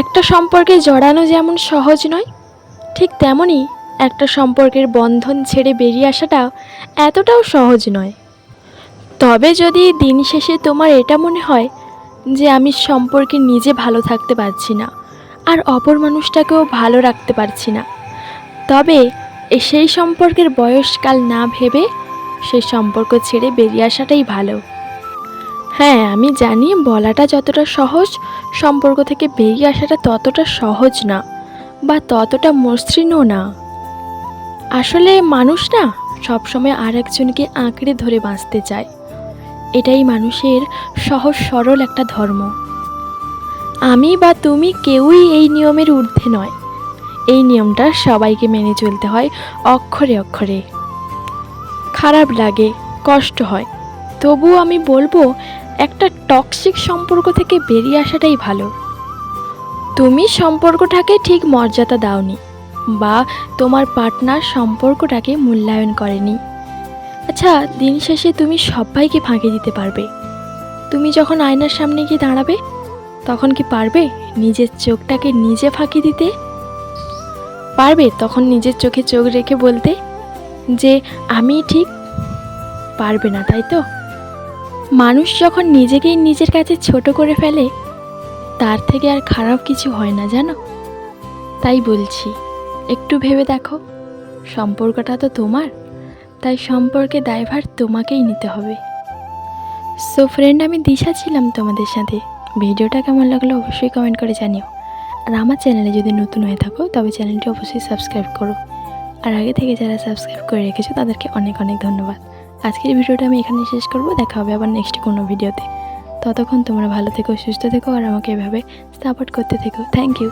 একটা সম্পর্কে জড়ানো যেমন সহজ নয়, ঠিক তেমনই একটা সম্পর্কের বন্ধন ছেড়ে বেরিয়ে আসাটা এতটাও সহজ নয়। তবে যদি দিন শেষে তোমার এটা মনে হয় যে আমি সম্পর্কে নিজে ভালো থাকতে পারছি না আর অপর মানুষটাকেও ভালো রাখতে পারছি না, তবে সেই সম্পর্কের বয়সকাল না ভেবে সেই সম্পর্ক ছেড়ে বেরিয়ে আসাটাই ভালো। আমি জানি বলাটা যতটা সহজ, সম্পর্ক থেকে বেরিয়ে আসাটা ততটা সহজ না, বা ততটা মসৃণও না। আসলে মানুষ না, সবসময় আর একজনকে আঁকড়ে ধরে বাঁচতে চায়। এটাই মানুষের সহজ সরল একটা ধর্ম। আমি বা তুমি কেউই এই নিয়মের ঊর্ধ্বে নয়। এই নিয়মটা সবাইকে মেনে চলতে হয় অক্ষরে অক্ষরে। খারাপ লাগে, কষ্ট হয়। তবুও আমি বলব একটা টক্সিক সম্পর্ক থেকে বেরিয়ে আসাটাই ভালো। তুমি সম্পর্কটাকে ঠিক মর্যাদা দাওনি বা তোমার পার্টনার সম্পর্কটাকে মূল্যায়ন করেনি। আচ্ছা দিন শেষে তুমি সবাইকে ফাঁকি দিতে পারবে। তুমি যখন আয়নার সামনে গিয়ে দাঁড়াবে, তখন কি পারবে নিজের চোখটাকে নিজে ফাঁকি দিতে? পারবে তখন নিজের চোখে চোখ রেখে বলতে যে, আমি ঠিক। পারবে না, তাই তো? মানুষ যখন নিজেকেই নিজের কাছে ছোট করে ফেলে, তার থেকে আর খারাপ কিছু হয় না, জানো? তাই বলছি, একটু ভেবে দেখো, সম্পর্কটা তো তোমার, তাই সম্পর্কে দায়ভার তোমাকেই নিতে হবে। সো ফ্রেন্ড আমি দিশা ছিলাম তোমাদের সাথে। ভিডিওটা কেমন লাগল অবশ্যই কমেন্ট করে জানিও। আর আমার চ্যানেলে যদি নতুন হয়ে থাকো, তবে চ্যানেলটি অবশ্যই সাবস্ক্রাইব করো। আর আগে থেকে যারা সাবস্ক্রাইব করে রেখেছো, তাদেরকে অনেক অনেক ধন্যবাদ। আজকের ভিডিওটা আমি এখানে শেষ করব। দেখা হবে আবার নেক্সট কোনো ভিডিওতে। ততক্ষণ তোমরা ভালো থেকো, সুস্থ থেকো আর আমাকে এভাবে সাপোর্ট করতে থেকো। Thank you